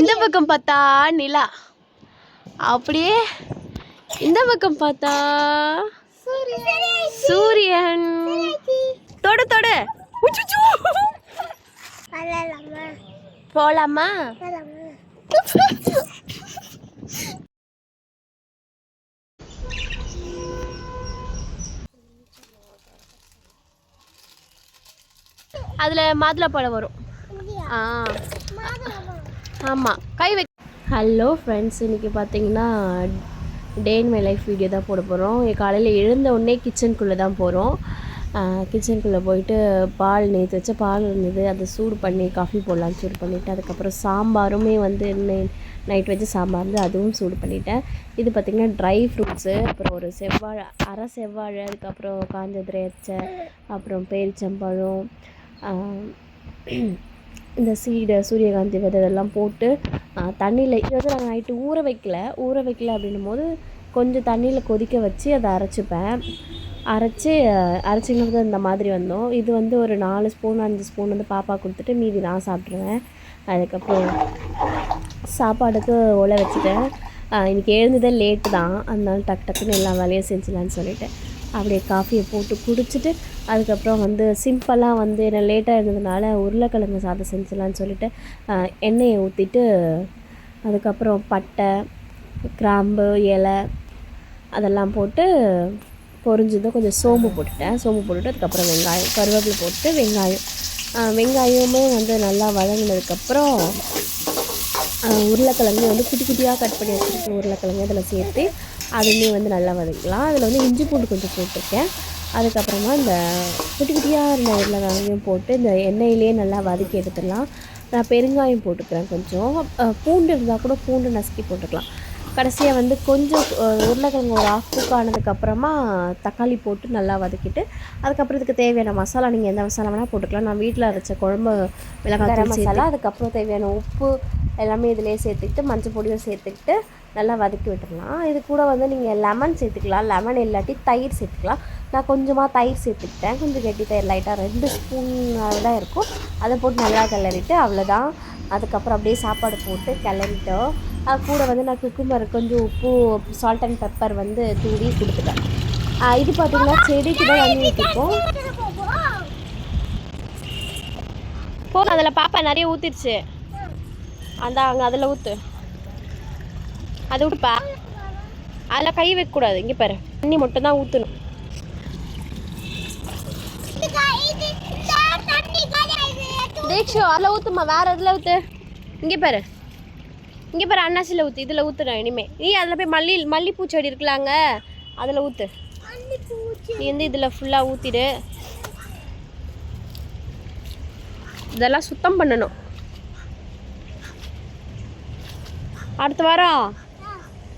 இந்த பக்கம் பார்த்தா நிலா. அப்படியே இந்த பக்கம் பார்த்தா சூரியன். தொடு தொடு. போலாமா? அதுல மாதுளப்பழம் வரும். ஆ. ஆமாம் கை வை ஹலோ ஃப்ரெண்ட்ஸ் இன்றைக்கி பார்த்தீங்கன்னா day in my life video தான் போட போகிறோம் காலையில் எழுந்த உடனே கிச்சனுக்குள்ளே தான் போகிறோம் கிச்சனுக்குள்ளே போயிட்டு பால் நேற்று வச்ச பால் இருந்தது. அதை சூடு பண்ணி காஃபி போடலான்னு சூடு பண்ணிவிட்டு அதுக்கப்புறம் சாம்பாருமே வந்து நைட் வச்சு சாம்பார் வந்து அதுவும் சூடு பண்ணிட்டேன். இது பார்த்திங்கன்னா ட்ரை ஃப்ரூட்ஸு அப்புறம் ஒரு செவ்வாழை அரை செவ்வாழை அதுக்கப்புறம் காஞ்ச திரையச்சை அப்புறம் பேரிச்சம்பழம் இந்த சீடை சூரியகாந்தி விதை இதெல்லாம் போட்டு தண்ணியில் இது வந்து நான் நைட்டு ஊற வைக்கல. ஊற வைக்கல அப்படின்னும் போது கொஞ்சம் தண்ணியில் கொதிக்க வச்சு அதை அரைச்சிப்பேன். அரைச்சி அரைச்சிங்கிறது இந்த மாதிரி வந்தோம். இது வந்து ஒரு நாலு ஸ்பூன் அஞ்சு ஸ்பூன் வந்து பாப்பா கொடுத்துட்டு மீதி நான் சாப்பிட்ருவேன் அதுக்கப்புறம் சாப்பாடுக்கு ஒலை வச்சுட்டேன். இன்றைக்கி எழுந்ததே லேட்டு தான். அதனால டக்கு டக்குன்னு எல்லா வேலையும் செஞ்சிடலான்னு சொல்லிவிட்டு அப்படியே காஃபியை போட்டு குடிச்சிட்டு அதுக்கப்புறம் வந்து சிம்பிளாக வந்து என்ன லேட்டாக இருந்ததுனால உருளைக்கிழங்கு சாதம் செஞ்சிடலான்னு சொல்லிட்டு எண்ணெயை ஊற்றிட்டு அதுக்கப்புறம் பட்டை கிராம்பு இலை அதெல்லாம் போட்டு பொரிஞ்சதும் கொஞ்சம் சோம்பு போட்டுட்டேன். சோம்பு போட்டுட்டு அதுக்கப்புறம் வெங்காயம் கருவேப்பிலை போட்டு வெங்காயம். வெங்காயமும் வெங்காயமுமே வந்து நல்லா வதங்கினதுக்கப்புறம் உருளைக்கிழங்கு வந்து குட்டி குட்டியாக கட் பண்ணி வச்சுருக்கேன். உருளைக்கிழங்கு அதில் சேர்த்து அதுவுமே வந்து நல்லா வதக்கலாம் அதில் வந்து இஞ்சி பூண்டு கொஞ்சம் போட்டிருக்கேன். அதுக்கப்புறமா இந்த குட்டி குட்டியாக இருந்த உருளைக்கிழங்கையும் போட்டு இந்த எண்ணெயிலே நல்லா வதக்கி எடுத்துடலாம். நான் பெருங்காயம் போட்டுக்கிறேன் கொஞ்சம். பூண்டு இருந்தால் கூட பூண்டு நசுக்கி போட்டுக்கலாம். கடைசியாக வந்து கொஞ்சம் உருளைக்கிழங்கு ஒரு ஆஃப் குக் ஆனதுக்கப்புறமா தக்காளி போட்டு நல்லா வதக்கிட்டு அதுக்கப்புறம் இதுக்கு தேவையான மசாலா நீங்கள் எந்த மசாலா வேணால் போட்டுக்கலாம். நான் வீட்டில் அரைச்ச குழம்பு மிளகாய் மசாலா அதுக்கப்புறம் தேவையான உப்பு எல்லாமே இதிலே சேர்த்துக்கிட்டு மஞ்சள் பொடியும் சேர்த்துக்கிட்டு நல்லா வதக்கி விட்டுடலாம் இது கூட வந்து நீங்கள் லெமன் சேர்த்துக்கலாம். லெமன் இல்லாட்டி தயிர் சேர்த்துக்கலாம். நான் கொஞ்சமாக தயிர் சேர்த்துக்கிட்டேன். கொஞ்சம் கெட்டி தயிர் லைட்டாக ரெண்டு ஸ்பூன் தான் இருக்கும். அதை போட்டு நல்லா கிளறிட்டு அவ்வளோதான் அதுக்கப்புறம் அப்படியே சாப்பாடு போட்டு கிளறிட்டோம். கூட வந்து நான் குக்கும்பர் கொஞ்சம் உப்பு சால்ட் அண்ட் பெப்பர் வந்து தூவி கொடுத்துட்டேன். இது பார்த்தீங்கன்னா செடிக்கு தான் தண்ணி ஊற்றிப்போம் போதும் அதில் பாப்பா நிறைய ஊற்றிடுச்சு அந்த அங்கே அதில் ஊற்று அது விட்டுப்பா அதில் கை வைக்கக்கூடாது. இங்கே பாரு. தண்ணி மட்டும் தான் ஊற்றணும் தீக்ஷு அதில் ஊற்றுமா வேறு இதில் ஊற்று இங்கே பாரு. இங்கே பாரு அன்னாசியில் ஊற்று இதில் ஊற்றுறேன் இனிமே. நீ அதில் போய் மல்லி மல்லிப்பூ செடி இருக்கலாங்க அதில் ஊற்று நீ வந்து இதில் ஃபுல்லாக ஊற்றிடு இதெல்லாம் சுத்தம் பண்ணணும். அடுத்த வாரம்.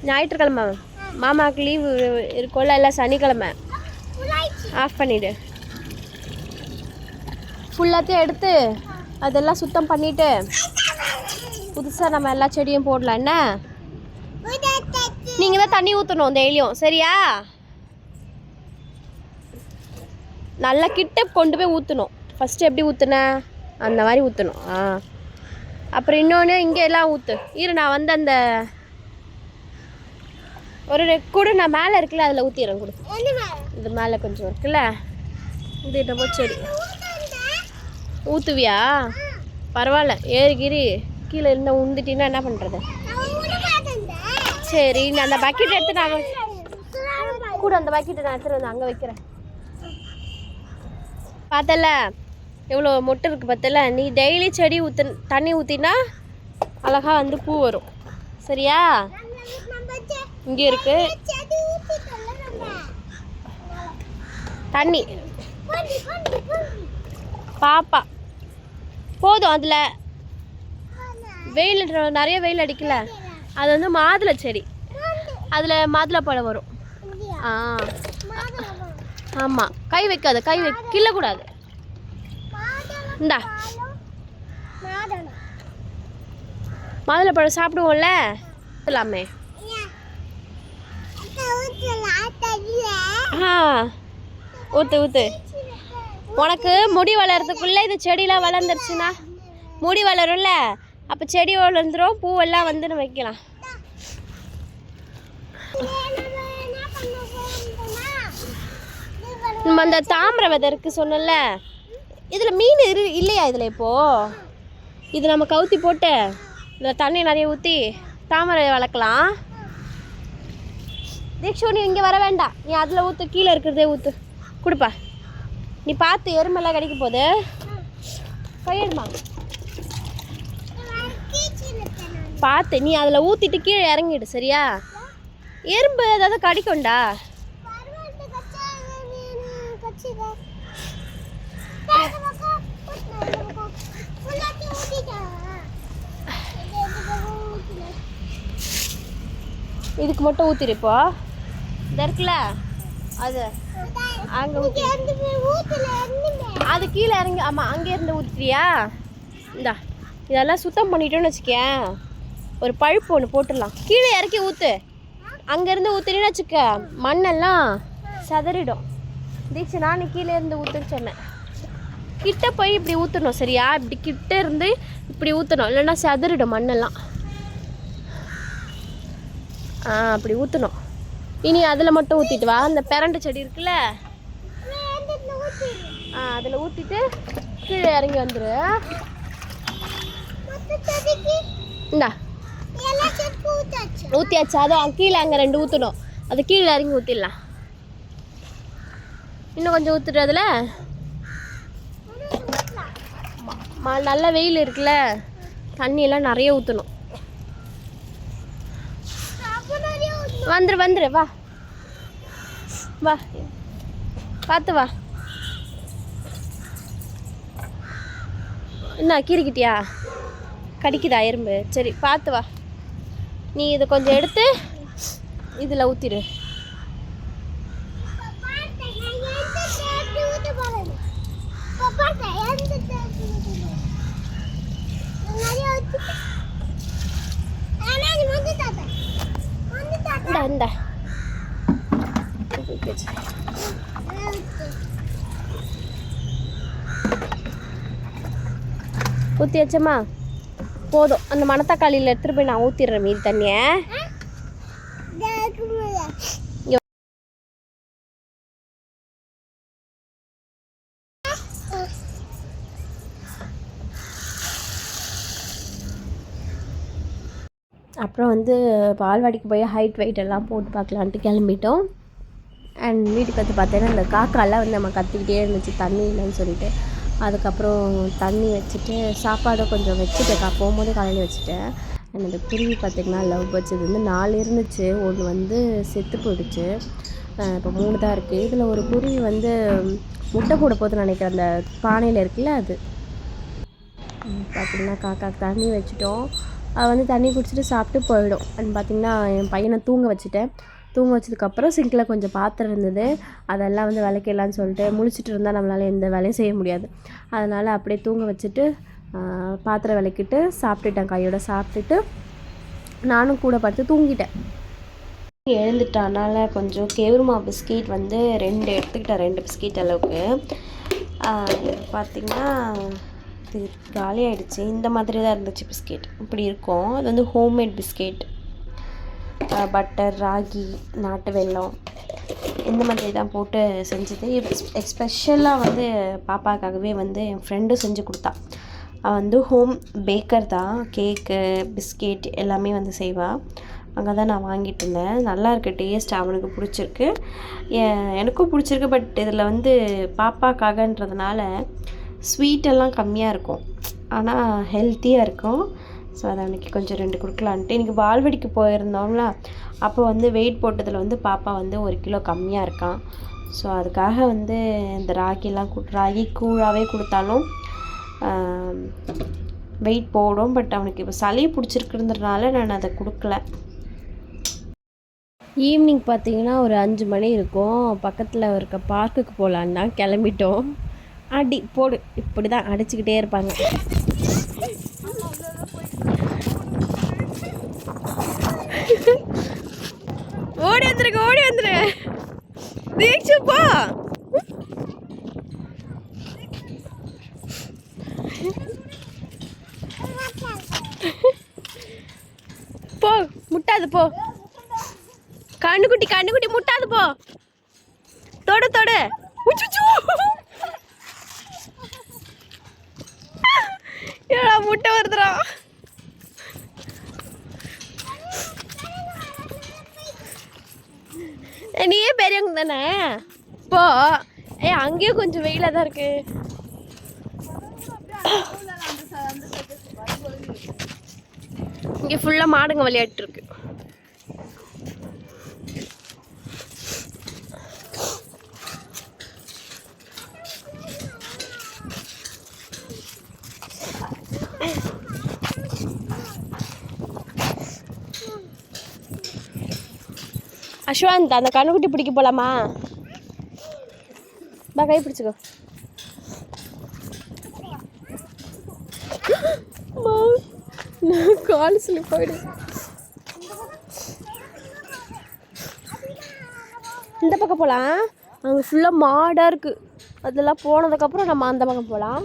ஞாயிற்றுக்கிழமை. மாமாவுக்கு லீவு இருக்கும்ல இல்லை சனிக்கிழமை. ஆஃப் பண்ணிவிடு ஃபுல்லாத்தையும் எடுத்து அதெல்லாம் சுத்தம் பண்ணிவிட்டு புதுசாக நம்ம எல்லா செடியும் போடலாம். என்ன? நீங்கள் தான் தண்ணி ஊற்றணும் டெய்லியும் சரியா? நல்லா கிட்ட கொண்டு போய் ஊற்றணும் ஃபஸ்ட்டு எப்படி ஊற்றுன அந்த மாதிரி ஊற்றணும் ஆ. அப்புறம் இன்னொன்று இங்கே எல்லாம் ஊற்று இரு நான் வந்து அந்த ஒரு கூட நான் மேலே இருக்குல்ல அதில் ஊற்றிடுறேன் கொடு. இது மேலே கொஞ்சம் இருக்குல்ல? இது என்னமோ சரி. ஊற்றுவியா பரவாயில்ல ஏறி கீறி கீழே இருந்தால் உந்துட்டின்னா என்ன பண்ணுறது சரி நான் அந்த பக்கெட் எடுத்து நான் கூட அந்த பக்கெட்டை நான் எடுத்துகிட்டு வந்து அங்கே வைக்கிறேன். பார்த்தல எவ்வளோ மொட்டை இருக்குது பார்த்தல நீ டெய்லி செடி ஊற்று தண்ணி ஊற்றினா அழகா வந்து பூ வரும். சரியா? இங்கே இருக்கு. தண்ணி. பாப்பா. போதும் அதில். வெயில் நிறைய வெயில் அடிக்கல. அது வந்து மாதுளை செடி. அதில் மாதுளை பழம் வரும். ஆ. ஆமாம் கை வைக்காத கை வை கிள்ளக்கூடாது. இந்தா. மாதுளை பழம் சாப்பிடுவோம்ல? எல்லாமே. ஊத்து ஊத்து. உனக்கு முடி வளர்றதுக்குள்ளே இந்த செடியெல்லாம் வளர்ந்துருச்சுன்னா முடி வளரும்ல? அப்போ செடி வளர்ந்துரும் பூவெல்லாம் வந்து நம்ம வைக்கலாம். நம்ம அந்த தாமரை விதை இருக்கு சொன்னல இதில் மீன் இரு இல்லையா இதில் இப்போ? இது நம்ம கவுத்தி போட்டு இதில் தண்ணி நிறைய ஊற்றி தாமரை வளர்க்கலாம். தீக்ஷு நீ இங்கே வர வேண்டாம். நீ அதில் ஊற்று கீழே இருக்கிறதே ஊற்று கொடுப்பா. நீ பார்த்து எருமெல்லாம் கிடைக்க போகுது கையெடுமா பார்த்து நீ அதில் ஊற்றிட்டு கீழே இறங்கிடு சரியா? எறும்பு ஏதாவது கடிக்கும்டா. இதுக்கு மட்டும் ஊற்றிருப்போ இது இருக்குல்ல? அது. அங்கே அது கீழே இறங்கி ஆமாம் அங்கே இருந்து ஊற்றுறியா இந்தா இதெல்லாம் சுத்தம் பண்ணிட்டோன்னு வச்சுக்கேன். ஒரு பழுப்பு ஒன்று போட்டுடலாம். கீழே இறக்கி ஊற்று அங்கேருந்து ஊற்றுனீன்னு வச்சுக்க மண்ணெல்லாம் சதறிடும். தீட்சை நான் கீழே இருந்து ஊற்றுன்னு சொன்னேன். கிட்ட போய் இப்படி ஊற்றணும் சரியா? இப்படி கிட்ட இருந்து இப்படி ஊற்றணும் இல்லைன்னா சதறிடும் மண்ணெல்லாம். ஆ அப்படி ஊற்றணும் இனி அதில் மட்டும் ஊற்றிட்டு வா. அந்த பிரண்டு செடி இருக்குல்ல? ஆ அதில் ஊற்றிட்டு கீழே இறங்கி வந்துரு. இந்தா. ஊற்றியாச்சு அதுவும் கீழே அங்கே ரெண்டு ஊற்றணும் அது கீழே இறங்கி ஊற்றிடலாம் இன்னும் கொஞ்சம் ஊற்றுட்டு அதில். ம- நல்ல வெயில் இருக்குல்ல. தண்ணியெல்லாம் நிறைய ஊற்றணும் வந்துரு வந்துரு வா. வா. பார்த்து வா. என்ன கீறிக்கிட்டியா? கடிக்குதா எறும்பு? சரி பார்த்து வா. நீ இதை கொஞ்சம் எடுத்து இதில் ஊற்றிடு ஊற்றியாச்சம்மா போதும். அந்த மணத்தக்காளியில் எடுத்துகிட்டு போய் நான் ஊற்றிடுறேன் மீதி தண்ணியை. அப்புறம் வந்து பால்வாடிக்கு போய் ஹைட் வெயிட் எல்லாம் போட்டு பார்க்கலான்ட்டு கிளம்பிட்டோம். அண்ட் வீட்டுக்கு வந்து பார்த்தீங்கன்னா இந்த காக்காலாம் வந்து நம்ம கத்திக்கிட்டே இருந்துச்சு தண்ணி இல்லைன்னு சொல்லிட்டு. அதுக்கப்புறம் தண்ணி வச்சுட்டு சாப்பாடை கொஞ்சம் வச்சுட்டேன் போகும்போதே காலையில் வச்சுட்டேன். அந்த குருவி பார்த்திங்கன்னா லவ் பேர்ட்ஸ். இது வந்து நாலு இருந்துச்சு. ஒன்று வந்து செத்து போயிடுச்சு. இப்போ மூணு தான் இருக்குது இதில் ஒரு குருவி வந்து முட்டை போட போது நினைக்கிறேன். அந்த பானையில் இருக்குல்ல அது. பார்த்திங்கன்னா காக்காக்கு தண்ணி வச்சுட்டோம். அது வந்து தண்ணி குடிச்சிட்டு சாப்பிட்டு போயிடும். அண்ட் பார்த்திங்கன்னா என் பையனை தூங்க வச்சுட்டேன். தூங்க வச்சதுக்கப்புறம் சிங்கில் கொஞ்சம் பாத்திரம் இருந்தது. அதெல்லாம் வந்து விளக்கிடலான்னு சொல்லிட்டு முழிச்சிட்டு இருந்தால் நம்மளால் எந்த வேலையும் செய்ய முடியாது. அதனால் அப்படியே தூங்க வச்சுட்டு பாத்திரம் விளக்கிட்டு சாப்பிட்டுட்டேன் கையோட. சாப்பிட்டுட்டு நானும் கூட படுத்து தூங்கிட்டேன். எழுந்துட்டனால கொஞ்சம் கேவுருமா பிஸ்கெட் வந்து ரெண்டு எடுத்துக்கிட்டேன் ரெண்டு பிஸ்கெட் அளவுக்கு. பார்த்திங்கன்னா இது காலி ஆகிடுச்சு இந்த மாதிரி தான் இருந்துச்சு பிஸ்கெட். இப்படி இருக்கும். அது வந்து ஹோம்மேட் பிஸ்கெட் பட்டர் ராகி நாட்டு வெல்லம் இந்த மாதிரி தான் போட்டு செஞ்சது. எஸ்பெஷலாக வந்து பாப்பாக்காகவே வந்து என் ஃப்ரெண்டு செஞ்சு கொடுத்தா. அவள் வந்து ஹோம் பேக்கர் தான். கேக்கு பிஸ்கெட் எல்லாமே வந்து செய்வாள் அங்கே தான் நான் வாங்கிட்டு இருந்தேன். நல்லா இருக்கு டேஸ்ட் அவனுக்கு பிடிச்சிருக்கு. எனக்கும் பிடிச்சிருக்கு பட் இதில் வந்து பாப்பாக்காகன்றதுனால ஸ்வீட்டெல்லாம் கம்மியாக இருக்கும். ஆனால் ஹெல்த்தியாக இருக்கும். ஸோ அதை அன்றைக்கி கொஞ்சம் ரெண்டு கொடுக்கலான்ட்டு. இன்றைக்கி பால்வடிக்கு போயிருந்தோம்ல அப்போ வந்து வெயிட் போட்டதில் வந்து பாப்பா வந்து ஒரு கிலோ கம்மியாக இருக்கான் ஸோ அதுக்காக வந்து இந்த ராகிலாம் ராகி கூழாகவே கொடுத்தாலும் வெயிட் போடும். பட் அவனுக்கு இப்போ சளி பிடிச்சிருக்குன்றதுனால நான் அதை கொடுக்கல. ஈவினிங் பார்த்தீங்கன்னா ஒரு அஞ்சு மணி இருக்கும். பக்கத்தில் இருக்க பார்க்குக்கு போகலான்னு தான் கிளம்பிட்டோம். அடி போடு. இப்படி தான் அடிச்சுக்கிட்டே இருப்பாங்க. வந்துருங்க ஓடி வந்துருங்க தீக்ஷு போ. போ முட்டாது போ. கண்ணுக்குட்டி கண்ணுக்குட்டி முட்டாது போ. தொடு தொடு. முட்டை வருதுடா. நீயே பெரியவங்க தானே? இப்போ ஏ அங்கேயும் கொஞ்சம் வெயிலாக தான் இருக்கு. இங்கே ஃபுல்லாக மாடுங்க விளையாட்டு இருக்கு. அஸ்வந்த் அந்த கண்ணுக்குட்டி பிடிக்க போலாமா? பா கை பிடிச்சிக்கோ. நான் கால் ஸ்லிப் ஆயிடும். இந்த பக்கம் போகலாம் அங்கே ஃபுல்லாக மாடாக இருக்குது அதெல்லாம் போனதுக்கப்புறம் நம்ம அந்த பக்கம் போகலாம்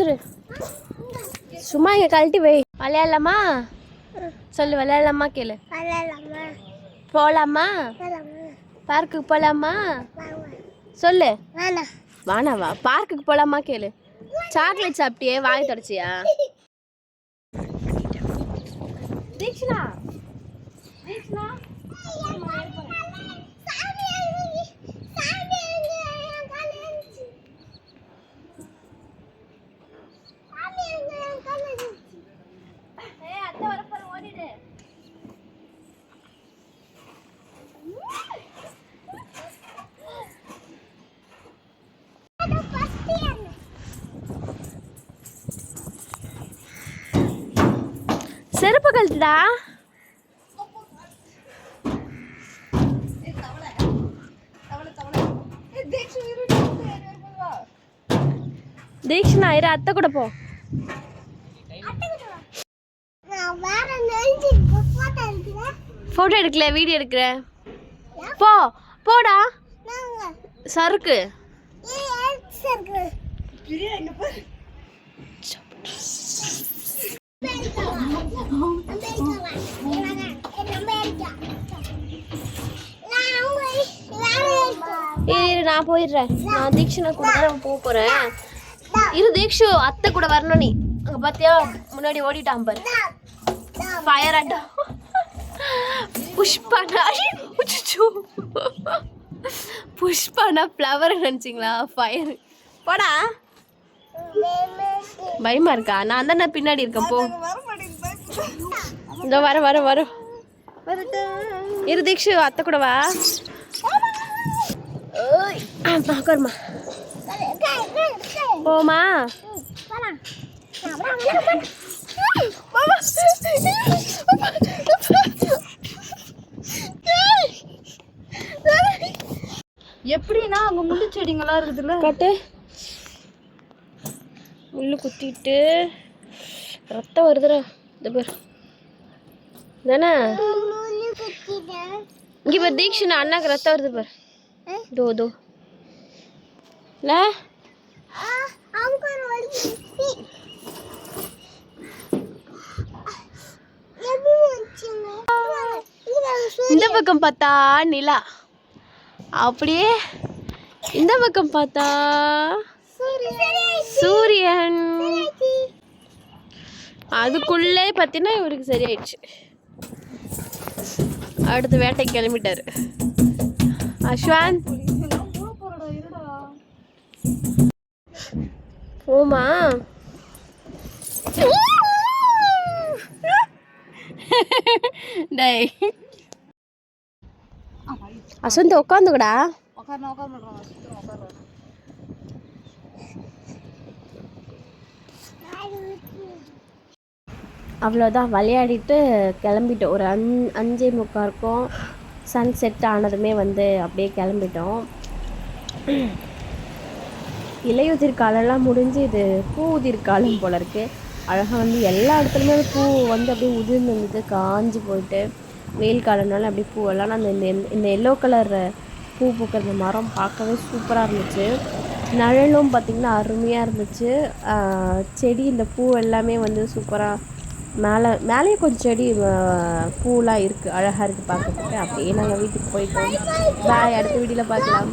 வச்சிரு. சும்மா இங்கே கழட்டி வை. விளையாடலாமா? சொல்லு விளையாடலாமா கேளு. போகலாமா பார்க்குக்கு போகலாமா சொல்லு. வானாவா பார்க்குக்கு போகலாமா கேளு. சாக்லேட் சாப்பிட்டியே வாய் தொடச்சியா? தீக்ஷனா. தீக்ஷனா. கழட்டுடா தீக்ஷனா இரு அத்தை கூட போ. ஃபோட்டோ எடுக்கல வீடியோ எடுக்கிற போ போடா. சறுக்கு. இரு இரு நான் போயிடுறேன். நான் தீக்ஷனை கூட நான் போக போகிறேன் இரு தீக்ஷு அத்தை கூட வரணும் நீ. அங்கே பார்த்தியா முன்னாடி ஓடிட்டான் பாரு. ஃபயர் அட்டா புஷ்பானா? உச்சுச்சு புஷ்பானா ஃப்ளவர் நினச்சிங்களா? ஃபயர் போடா. பயமா இருக்கா? நான் தானே பின்னாடி இருக்கேன் போ. இந்த வர வர வர. இரு தீக்ஷு அத்தை கூட வா. உட்காருமா போமா எப்படின்னா அங்க முள்ளு செடிங்கெல்லாம் இருக்குதுல்ல. காட்டு முள்ளு குத்திட்டு ரத்தம் வருதுடா. இந்த பேர். தானே இங்க பார் தீக்ஷனா அண்ணாக்கு ரத்தம் வருது பார். தோ தோ இந்த பக்கம் பார்த்தா நிலா. அப்படியே இந்த பக்கம் பார்த்தா சூரியன். அதுக்குள்ளே பார்த்தீங்கன்னா இவருக்கு சரியாயிடுச்சு. அடுத்து வேட்டைக்கு கிளம்பிட்டாரு. அஸ்வாந்த் போமா. டேய். அஸ்வந்த் உட்காந்துக்கடா உட்காரணும் உட்கார மாட்டோம் உட்கார அவ்வளோதான் விளையாடிட்டு கிளம்பிட்டோம். ஒரு அஞ் அஞ்சே முக்கா இருக்கும் சன் செட் ஆனதுமே வந்து அப்படியே கிளம்பிட்டோம். இலையுதிர் காலம்லாம் முடிஞ்சு இது பூ உதிர் காலம் போல இருக்கு. அழகாக வந்து எல்லா இடத்துலையுமே பூ வந்து அப்படியே உதிர்ந்து வந்து காஞ்சு போயிட்டு வெயில் காலம்னால அப்படியே பூவெல்லாம் அந்த இந்த இந்த எல்லோ கலர் பூ பூக்கிற மரம் பார்க்கவே சூப்பராக இருந்துச்சு. நிழலும் பார்த்திங்கன்னா அருமையாக இருந்துச்சு. செடி இந்த பூ எல்லாமே வந்து சூப்பராக மேலே மேலேயே கொஞ்சம் செடி பூலாம் இருக்குது அழகாக இருக்குது பார்க்கறதுக்கு அப்படியே நாங்கள் வீட்டுக்கு போயிட்டோம். பாய் அடுத்த வீடியோவில் பார்க்கலாம்